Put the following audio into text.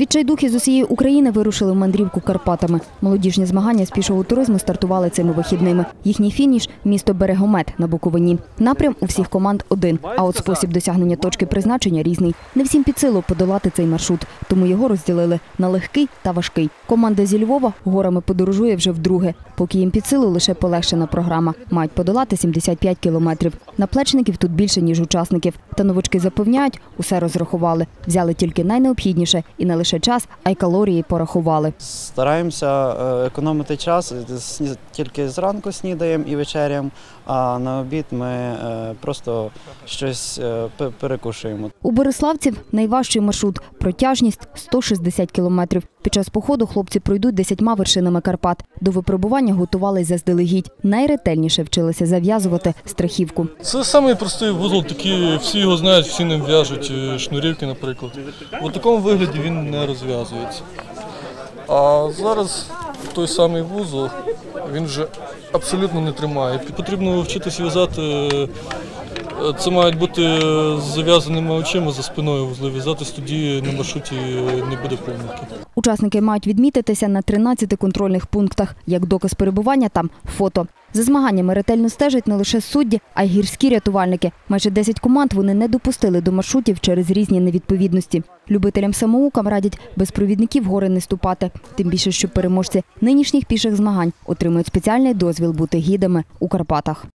Відчайдухи з усієї України вирушили в мандрівку Карпатами. Молодіжні змагання з пішого туризму стартували цими вихідними. Їхній фініш місто Берегомет на Буковині. Напрям у всіх команд один. А от спосіб досягнення точки призначення різний. Не всім під силу подолати цей маршрут, тому його розділили на легкий та важкий. Команда зі Львова горами подорожує вже вдруге, поки їм під силу лише полегшена програма. Мають подолати 75 кілометрів. Наплечників тут більше ніж учасників. Та новачки запевняють, усе розрахували. Взяли тільки найнеобхідніше і не лише час, а й калорії порахували. Стараємося е, економити час, Сні- тільки зранку снідаємо і вечерям. а на обід ми е, просто щось е, перекушуємо. У Бориславців найважчий маршрут протяжність 160 кілометрів. Під час походу хлопці пройдуть десятьма вершинами Карпат. До випробування готувались заздалегідь. Найретельніше вчилися зав'язувати страхівку. Це самий простий вузол, такий всі його знають, всі ним в'яжуть е, шнурівки, наприклад. У такому вигляді він не розв'язується. А зараз той самий вузол він вже абсолютно не тримає. Потрібно вчитися в'язати. Це мають бути зав'язаними очима за спиною вузли. В'язатись тоді на маршруті не буде помилки. Учасники мають відмітитися на 13 контрольних пунктах. Як доказ перебування там фото. За змаганнями ретельно стежать не лише судді, а й гірські рятувальники. Майже 10 команд вони не допустили до маршрутів через різні невідповідності. Любителям самоукам радять без провідників гори не ступати. Тим більше, що переможці нинішніх піших змагань отримують спеціальний дозвіл бути гідами у Карпатах.